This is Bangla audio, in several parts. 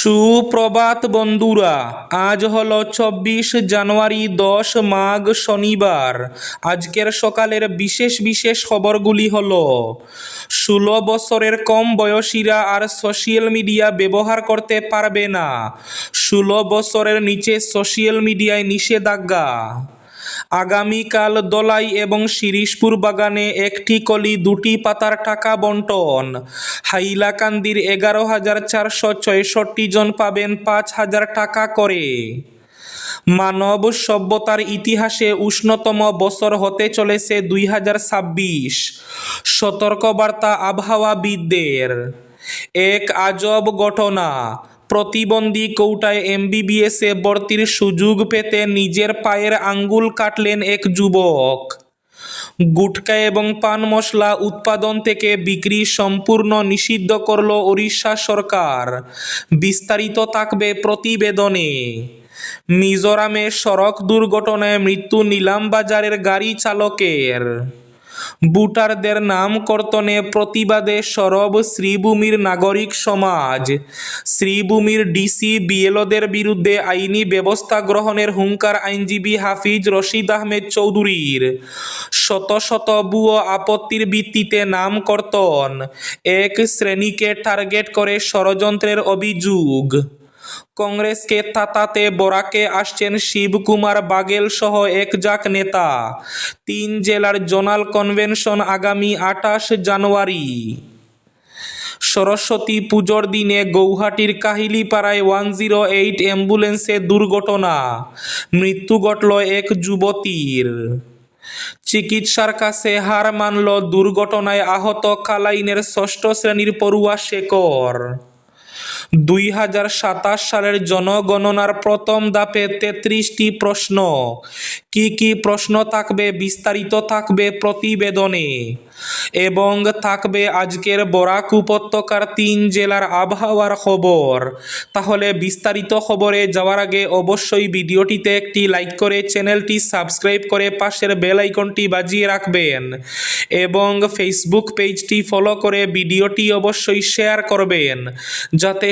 সুপ্রভাত বন্ধুরা, আজ হলো চব্বিশ জানুয়ারি দশ মাঘ শনিবার। আজকের সকালের বিশেষ বিশেষ খবরগুলি হলো, ষোলো বছরের কম বয়সীরা আর সোশ্যাল মিডিয়া ব্যবহার করতে পারবে না। ষোলো বছরের নিচে সোশ্যাল মিডিয়ায় নিষেধাজ্ঞা। আগামীকাল দলাই এবং শিরিশপুর বাগানে একটি কলি, দুটি পাতার টাকা বন্টন। হাইলাকান্দির এগারো হাজার চারশো ছয়ষট্টি জন পাবেন পাঁচ হাজার টাকা করে। মানব সভ্যতার ইতিহাসে উষ্ণতম বছর হতে চলেছে দুই হাজার ছাব্বিশ। সতর্কবার্তা, আবহাওয়াবিদদের। এক আজব ঘটনা প্রতিবন্ধী কৌটায় এমবিবিএসে ভর্তির সুযোগ পেতে নিজের পায়ের আঙ্গুল কাটলেন এক যুবক। গুটকা এবং পান মশলা উৎপাদন থেকে বিক্রি সম্পূর্ণ নিষিদ্ধ করল ওড়িশা সরকার। বিস্তারিত থাকবে প্রতিবেদনে। মিজোরামে সড়ক দুর্ঘটনায় মৃত্যু নিলামবাজারের গাড়ি চালকের। ভোটারদের নাম কর্তনে প্রতিবাদে সরব শ্রীভূমির নাগরিক সমাজ। শ্রীভূমির ডিসি বিএলওদের বিরুদ্ধে আইনি ব্যবস্থা গ্রহণের হুঙ্কার আইনজীবী হাফিজ রশিদ আহমেদ চৌধুরীর। শত শত ভুয়ো আপত্তির ভিত্তিতে নাম কর্তন এক শ্রেণীকে টার্গেট করে ষড়যন্ত্রের অভিযোগ। কংগ্রেসকে তাতাতে বরাকে আসছেন শিবকুমার বাগেল সহ একজাক নেতা। তিন জেলার জোনাল কনভেনশন আগামী আঠাশ জানুয়ারি। সরস্বতী পুজোর দিনে গৌহাটির কাহিলিপাড়ায় ওয়ান জিরো এইট অ্যাম্বুলেন্সে দুর্ঘটনা। মৃত্যু ঘটল এক যুবতীর। চিকিৎসার কাছে হার মানল দুর্ঘটনায় আহত কালাইনের ষষ্ঠ শ্রেণির পড়ুয়া শেখর। দুই হাজার সাতাশ সালের জনগণনার প্রথম ধাপে তেত্রিশটি প্রশ্ন। কি কি প্রশ্ন থাকবে, বিস্তারিত থাকবে প্রতিবেদনে। এবং থাকবে আজকের বরাক উপত্যকার তিন জেলার আবহাওয়ার খবর। তাহলে বিস্তারিত খবরে যাওয়ার আগে অবশ্যই ভিডিওটিতে একটি লাইক করে চ্যানেলটি সাবস্ক্রাইব করে পাশের বেল আইকনটি বাজিয়ে রাখবেন। এবং ফেসবুক পেজটি ফলো করে ভিডিওটি অবশ্যই শেয়ার করবেন। যাতে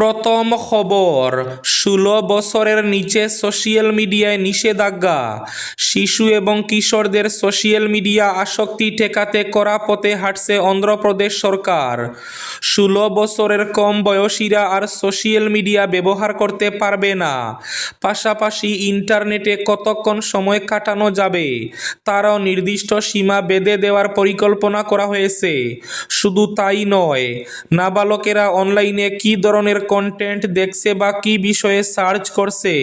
প্রথম খবর, ষোলো বছরের নিচে সোশিয়াল মিডিয়ায় নিষেধাজ্ঞা। শিশু এবং কিশোরদের সোশিয়াল মিডিয়া আসক্তি ঠেকাতে করা পথে হাঁটছে অন্ধ্রপ্রদেশ সরকার। ষোলো বছরের কম বয়সীরা আর সোশিয়াল মিডিয়া ব্যবহার করতে পারবে না। পাশাপাশি ইন্টারনেটে কতক্ষণ সময় কাটানো যাবে, তারও নির্দিষ্ট সীমা বেঁধে দেওয়ার পরিকল্পনা করা হয়েছে। শুধু তাই নয়, নাবালকেরা অনলাইনে কী ধরনের কন্টেন্ট দেখছে বা কী বিষয়ে সার্চ করছে,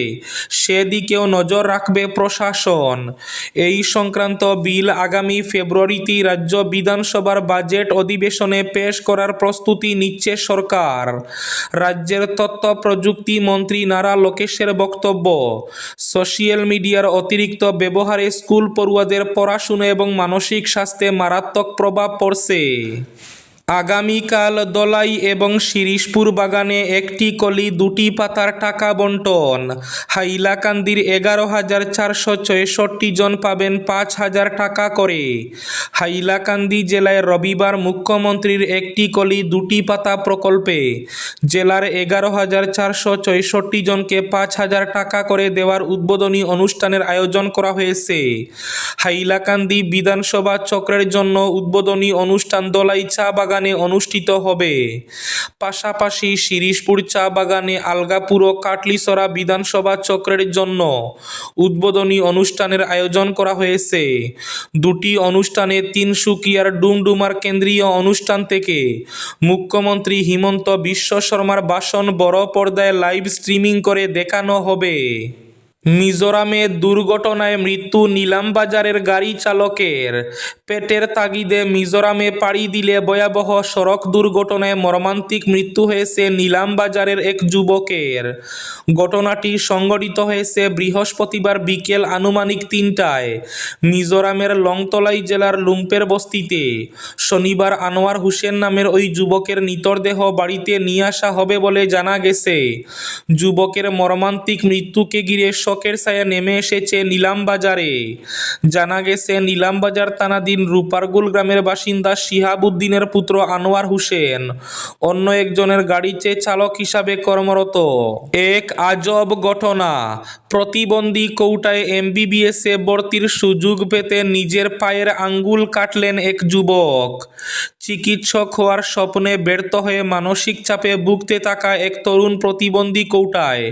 সেদিকেও নজর রাখবে প্রশাসন। এই সংক্রান্ত বিল আগামী ফেব্রুয়ারিতেই রাজ্য বিধানসভার বাজেট অধিবেশনে পেশ করার প্রস্তুতি নিচ্ছে সরকার। রাজ্যের তথ্য প্রযুক্তি মন্ত্রী নারা লোকেশের বক্তব্য সোশ্যাল মিডিয়ার অতিরিক্ত ব্যবহারে স্কুল পড়ুয়াদের পড়াশুনো এবং মানসিক স্বাস্থ্যে মারাত্মক প্রভাব পড়ছে। আগামীকাল দলাই এবং শিরিশপুর বাগানে একটি কলি, দুটি পাতার টাকা বন্টন। হাইলাকান্দির এগারো হাজার চারশো ছয়ষট্টি জন পাবেন পাঁচ হাজার টাকা করে। হাইলাকান্দি জেলায় রবিবার মুখ্যমন্ত্রীর একটি কলি, দুটি পাতা প্রকল্পে। জেলার এগারো হাজার চারশো ছয়ষট্টি জনকে পাঁচ হাজার টাকা করে দেওয়ার উদ্বোধনী অনুষ্ঠানের আয়োজন করা হয়েছে। হাইলাকান্দি বিধানসভা চক্রের জন্য উদ্বোধনী অনুষ্ঠান দলাই চা বাগানে অনুষ্ঠিত হবে। পাশাপাশি শিরিশপুর চা বাগানে আলগাপুর ও কাটলিসরা বিধানসভা চক্রের জন্য উদ্বোধনী অনুষ্ঠানের আয়োজন করা হয়েছে। দুটি অনুষ্ঠানে তিনসুকিয়ার ডুমডুমার কেন্দ্রীয় অনুষ্ঠান থেকে মুখ্যমন্ত্রী হিমন্ত বিশ্ব শর্মার ভাষণ বড় পর্দায় লাইভ স্ট্রিমিং করে দেখানো হবে। মিজোরামে দুর্ঘটনায় মৃত্যু নিলামবাজারের গাড়ি চালকের। পেটের তাগিদে মিজোরামে পাড়ি দিলে ভয়াবহ সড়ক দুর্ঘটনায় মর্মান্তিক মৃত্যু হয়েছে নিলামবাজারের এক যুবকের। ঘটনাটি সংঘটিত হয়েছে বৃহস্পতিবার বিকেল আনুমানিক তিনটায় মিজোরামের লংতলাই জেলার লুম্পের বস্তিতে। শনিবার আনোয়ার হোসেন নামের ওই যুবকের নিতরদেহ বাড়িতে নিয়ে আসা হবে বলে জানা গেছে। যুবকের মর্মান্তিক মৃত্যুকে ঘিরে শোকের ছায়া নেমে এসেছে নিলামবাজারে জানা গেছে নিলামবাজার তানাদিন রূপারগুল গ্রামের বাসিন্দা শিহাবুদ্দিনের পুত্র আনোয়ার হোসেন অন্য একজনের গাড়িতে চালক হিসাবে কর্মরত। এক আজব ঘটনা, প্রতিবন্ধী কৌটায় এমবিবিএস ভর্তির সুযোগ পেতে নিজের পায়ের আঙ্গুল কাটলেন এক যুবক। চিকিৎসক হওয়ার স্বপ্নে ব্যর্থ হয়ে মানসিক চাপে ভুগতে থাকা এক তরুণ প্রতিবন্ধী কৌটায়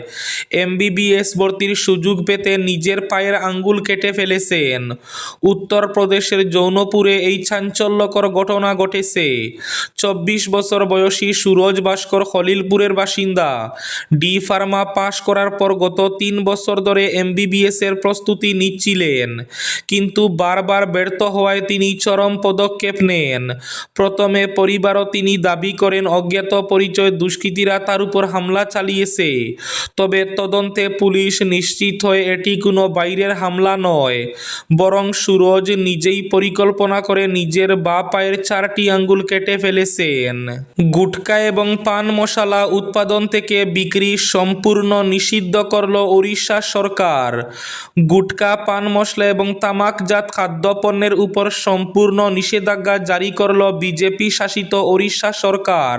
এমবিবিএস ভর্তির সুযোগ পেতে নিজের পায়ের আঙ্গুল কেটে ফেলেছেন। উত্তরপ্রদেশের জৌনপুরে এই চাঞ্চল্যকর ঘটনা ঘটেছে। চব্বিশ বছর বয়সী সুরজ ভাস্কর খলিলপুরের বাসিন্দা। ডি ফার্মা পাশ করার পর গত তিন বছর ধরে এমবিবিএস এর প্রস্তুতি নিচ্ছিলেন। কিন্তু বারবার ব্যর্থ হওয়ায় তিনি চরম পদক্ষেপ নেন। প্রথমে পরিবারও তিনি দাবি করেন, অজ্ঞাত পরিচয় দুষ্কৃতীরা তার উপর হামলা চালিয়েছে। তবে তদন্তে পুলিশ নিশ্চিত হয় এটি কোনো বাইরের হামলা নয়। বরং সুরজ নিজেই পরিকল্পনা করে নিজের বা পায়ের চারটি আঙ্গুল কেটে ফেলেছেন। গুটকা এবং পান মশলা উৎপাদন থেকে বিক্রি সম্পূর্ণ নিষিদ্ধ করল ওড়িশা সরকার। গুটকা, পান মশলা এবং তামাকজাত খাদ্যপণ্যের উপর সম্পূর্ণ নিষেধাজ্ঞা জারি করল বিজেপি শাসিত ওড়িশা সরকার।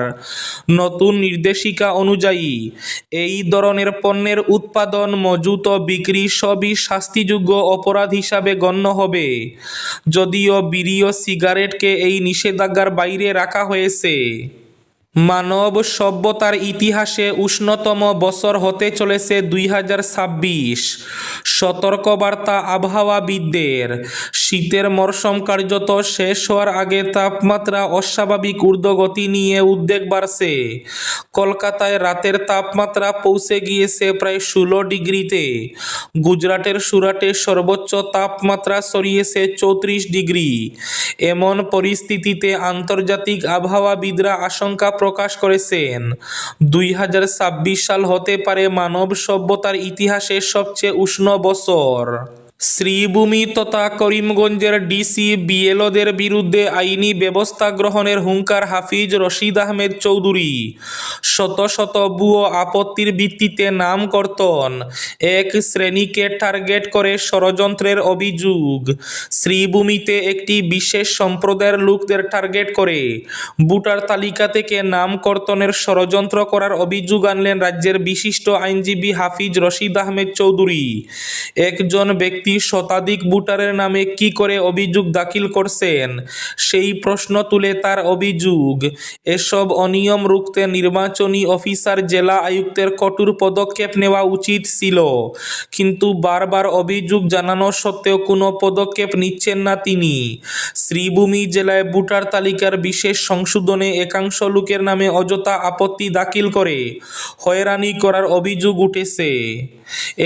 নতুন নির্দেশিকা অনুযায়ী, এই ধরনের পণ্যের উৎপাদন মজুত বিক্রি সবই শাস্তিযোগ্য অপরাধ হিসাবে গণ্য হবে। যদিও বিড়ি ও সিগারেটকে এই নিষেধাজ্ঞার বাইরে রাখা হয়েছে। মানব সভ্যতার ইতিহাসে উষ্ণতম বছর হতে চলেছে দুই হাজার ছাব্বিশ। সতর্কবার্তা আবহাওয়াবিদদের। শীতের মরশুম কার্যত শেষ হওয়ার আগে তাপমাত্রা অস্বাভাবিক ঊর্ধ্বগতি নিয়ে উদ্বেগ বাড়ছে। কলকাতায় রাতের তাপমাত্রা পৌঁছে গিয়েছে প্রায় ষোলো ডিগ্রিতে। গুজরাটের সুরাটে সর্বোচ্চ তাপমাত্রা সরিয়েছে চৌত্রিশ ডিগ্রি। এমন পরিস্থিতিতে আন্তর্জাতিক আবহাওয়াবিদরা আশঙ্কা প্রকাশ করেছেন। দুই হাজার ছাব্বিশ সাল হতে পারে মানব সভ্যতার ইতিহাসে সবচেয়ে উষ্ণ বছর শ্রীভূমি তথা করিমগঞ্জের ডিসি বিএলওদের বিরুদ্ধে আইনি ব্যবস্থা গ্রহণের হুঙ্কার হাফিজ রশিদ আহমেদ চৌধুরী। শত শত ভুয়ো আপত্তির ভিত্তিতে নাম কর্তন এক শ্রেণীকে টার্গেট করে ষড়যন্ত্রের অভিযোগ। শ্রীভূমিতে একটি বিশেষ সম্প্রদায়ের লোকদের টার্গেট করে। ভোটার তালিকা থেকে নাম কর্তনের ষড়যন্ত্র করার অভিযোগ আনলেন রাজ্যের বিশিষ্ট আইনজীবী হাফিজ রশিদ আহমেদ চৌধুরী। একজন ব্যক্তি শতাধিক ভোটারের নামে কি করে অভিযোগ দাখিল করছেন? সেই প্রশ্ন তুলে তার অভিযোগ, এসব অনিয়ম রুখতে নির্বাচনী অফিসার, জেলা আয়ুক্তের কঠোর পদক্ষেপ নেওয়া উচিত ছিল। কিন্তু বারবার অভিযোগ জানানো সত্ত্বেও কোনো পদক্ষেপ নিচ্ছেন না তিনি। শ্রীভূমি জেলায় ভোটার তালিকার বিশেষ সংশোধনে একাংশ লোকের নামে অযথা আপত্তি দাখিল করে হয়রানি করার অভিযোগ উঠেছে।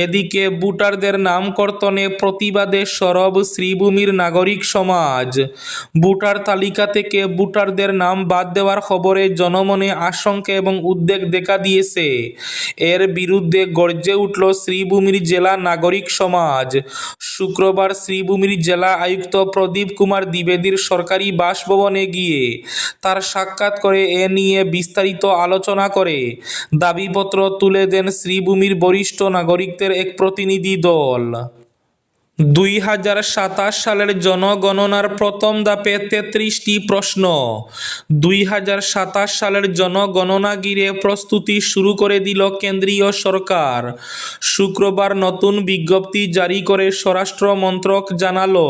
এদিকে ভোটারদের নাম কর্তনে প্রতিবাদে সরব শ্রীভূমির নাগরিক সমাজ। ভোটার তালিকা থেকে ভোটারদের নাম বাদ দেওয়ার খবরে জনমনে আশঙ্কা এবং উদ্বেগ দেখা দিয়েছে। এর বিরুদ্ধে গর্জে উঠল শ্রীভূমির জেলা নাগরিক সমাজ। শুক্রবার শ্রীভূমির জেলা আয়ুক্ত প্রদীপ কুমার দ্বিবেদীর সরকারি বাসভবনে গিয়ে তার সাক্ষাৎ করে এ নিয়ে বিস্তারিত আলোচনা করে। দাবিপত্র তুলে দেন শ্রীভূমির বরিষ্ঠ নাগরিকদের এক প্রতিনিধি দল। দুই হাজার সাতাশ সালের জনগণনার প্রথম ধাপে তেত্রিশটি প্রশ্ন। দুই হাজার সাতাশ সালের জনগণনা ঘিরে প্রস্তুতি শুরু করে দিল কেন্দ্রীয় সরকার। শুক্রবার নতুন বিজ্ঞপ্তি জারি করে স্বরাষ্ট্র মন্ত্রক জানালো।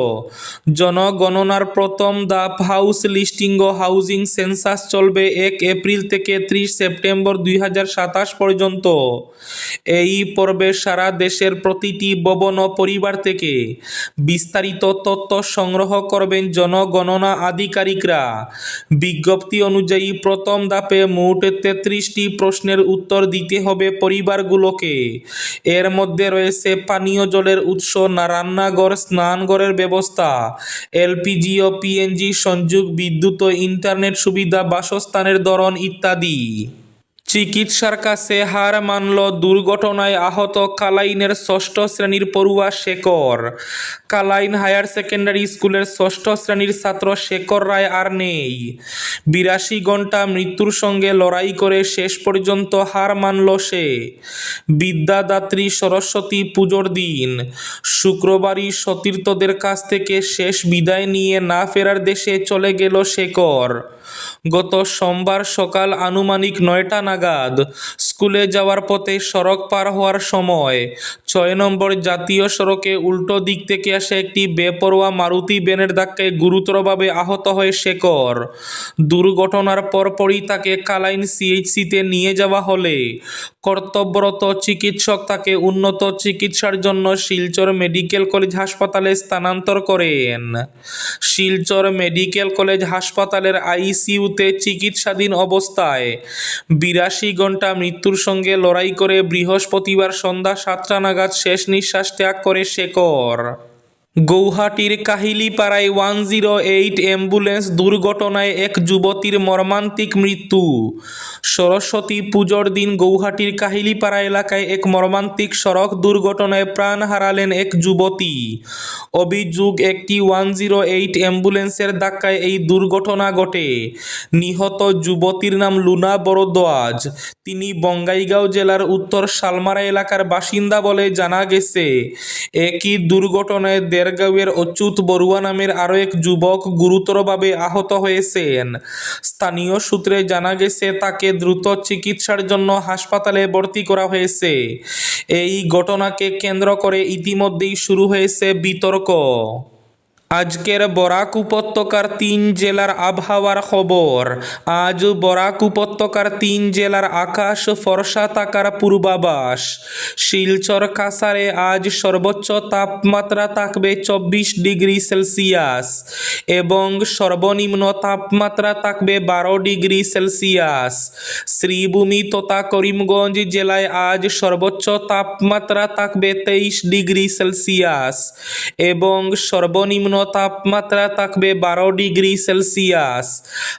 জনগণনার প্রথম ধাপ হাউস লিস্টিং ও হাউজিং সেন্সাস চলবে এক এপ্রিল থেকে ত্রিশ সেপ্টেম্বর দুই হাজার সাতাশ পর্যন্ত। এই পর্বে সারা দেশের প্রতিটি ভবন ও পরিবার থেকে বিস্তারিত তথ্য সংগ্রহ করবেন জনগণনা আধিকারিকরা। বিজ্ঞপ্তি অনুযায়ী প্রথম ধাপে মোট তেত্রিশটি প্রশ্নের উত্তর দিতে হবে পরিবারগুলোকে। এর মধ্যে রয়েছে পানীয় জলের উৎস না রান্নাঘর, স্নানঘরের ব্যবস্থা, এলপিজি ও পিএনজি, সংযোগ বিদ্যুৎ ও ইন্টারনেট সুবিধা, বাসস্থানের ধরন ইত্যাদি। চিকিৎসার কাছে হার মানল দুর্ঘটনায় আহত কালাইনের ষষ্ঠ শ্রেণির পড়ুয়া শেখর। কালাইন হায়ার সেকেন্ডারি স্কুলের ষষ্ঠ শ্রেণির ছাত্র শেখর রায় আর নেই। বিরাশি ঘণ্টা মৃত্যুর সঙ্গে লড়াই করে শেষ পর্যন্ত হার মানল সে। বিদ্যাদাত্রী সরস্বতী পুজোর দিন। শুক্রবারই সতীর্থদের কাছ থেকে শেষ বিদায় নিয়ে না ফেরার দেশে চলে গেল শেখর। গত সোমবার সকাল আনুমানিক নয়টা নাগাদ স্কুলে যাওয়ার পথে সড়ক পার হওয়ার সময় ছয় নম্বর জাতীয় সড়কে উল্টো দিক থেকে আসে একটি বেপরোয়া মারুতি ভ্যানের ধাক্কায় গুরুতরভাবে আহত হয় শেখর। দুর্ঘটনার পরপরই তাকে কালাইন সিএইচসিতে নিয়ে যাওয়া হলে। কর্তব্যরত চিকিৎসক তাকে উন্নত চিকিৎসার জন্য শিলচর মেডিকেল কলেজ হাসপাতালে স্থানান্তর করেন। শিলচর মেডিকেল কলেজ হাসপাতালের আইসিইউতে চিকিৎসাধীন অবস্থায় বিরাশি ঘণ্টা মৃত্যুর সঙ্গে লড়াই করে বৃহস্পতিবার সন্ধ্যা সাতটা নাগাদ শেষ নিঃশ্বাস ত্যাগ করে শেখর। গৌহাটির কাহিলিপাড়ায় ওয়ান জিরো এইট অ্যাম্বুলেন্স দুর্ঘটনায় এক যুবতীর মর্মান্তিক মৃত্যু। সরস্বতী পুজোর দিন গৌহাটির কাহিলিপাড়া এলাকায় এক মর্মান্তিক সড়ক দুর্ঘটনায় প্রাণ হারালেন এক যুবতী। অভিযোগ, একটি ওয়ান জিরো এইট অ্যাম্বুলেন্সের ধাক্কায় এই দুর্ঘটনা ঘটে। নিহত যুবতীর নাম লুনা বরদ্বাজ তিনি বঙ্গাইগাঁও জেলার উত্তর শালমারা এলাকার বাসিন্দা বলে জানা গেছে। একই দুর্ঘটনায় দেরগাঁওয়ের অচ্যুত বড়ুয়া নামের আরও এক যুবক গুরুতরভাবে আহত হয়েছেন। স্থানীয় সূত্রে জানা গেছে, তাকে দ্রুত চিকিৎসার জন্য হাসপাতালে ভর্তি করা হয়েছে। এই ঘটনাকে কেন্দ্র করে ইতিমধ্যেই শুরু হয়েছে বিতর্ক। আজকের বরাক উপত্যকার তিন জেলার আবহাওয়ার খবর। আজ বরাক উপত্যকার তিন জেলার আকাশ ফর্সা থাকার পূর্বাভাস। শিলচর কাসারে আজ সর্বোচ্চ তাপমাত্রা থাকবে চব্বিশ ডিগ্রি সেলসিয়াস এবং সর্বনিম্ন তাপমাত্রা থাকবে বারো ডিগ্রি সেলসিয়াস। শ্রীভূমি তথা করিমগঞ্জ জেলায় আজ সর্বোচ্চ তাপমাত্রা থাকবে তেইশ ডিগ্রি সেলসিয়াস এবং সর্বনিম্ন তাপমাত্রা থাকবে বারো ডিগ্রি সেলসিয়াস।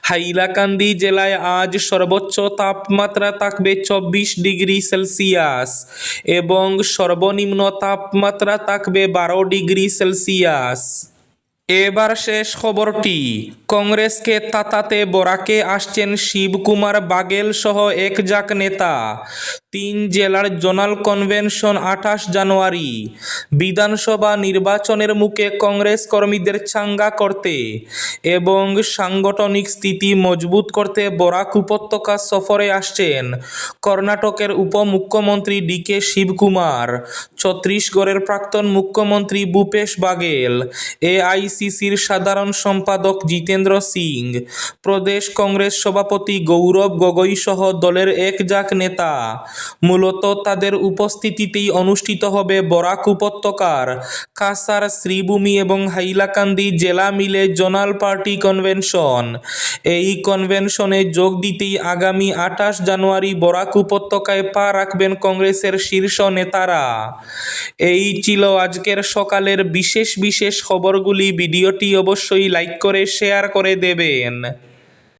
হাইলাকান্দি জেলায় আজ সর্বোচ্চ তাপমাত্রা থাকবে চব্বিশ ডিগ্রি সেলসিয়াস এবং সর্বনিম্ন তাপমাত্রা থাকবে বারো ডিগ্রি সেলসিয়াস। এবার শেষ খবরটি। কংগ্রেসকে তাতাতে বরাকে আসছেন শিবকুমার বাগেল সহ এক জাক নেতা। তিন জেলার জোনাল কনভেনশন আঠাশ জানুয়ারি। বিধানসভা নির্বাচনের মুখে কংগ্রেস কর্মীদের চাঙ্গা করতে এবং সাংগঠনিক স্থিতি মজবুত করতে বরাক উপত্যকা সফরে আসছেন কর্ণাটকের উপমুখ্যমন্ত্রী ডি কে শিবকুমার, ছত্তিশগড়ের প্রাক্তন মুখ্যমন্ত্রী ভূপেশ বাগেল এআইসিসির সাধারণ সম্পাদক জিতেন্দ্র সিং, প্রদেশ কংগ্রেস সভাপতি গৌরব গগৈ সহ দলের এক জাক নেতা মূলত তাদের উপস্থিতিতেই অনুষ্ঠিত হবে বরাক উপত্যকার কাসার শ্রীভূমি এবং হাইলাকান্দি জেলা মিলে জোনাল পার্টি কনভেনশন। এই কনভেনশনে যোগ দিতেই আগামী আঠাশ জানুয়ারি বরাক উপত্যকায় পা রাখবেন কংগ্রেসের শীর্ষ নেতারা। এই ছিল আজকের সকালের বিশেষ বিশেষ খবরগুলি। ভিডিওটি অবশ্যই লাইক করে, শেয়ার করে দেবেন।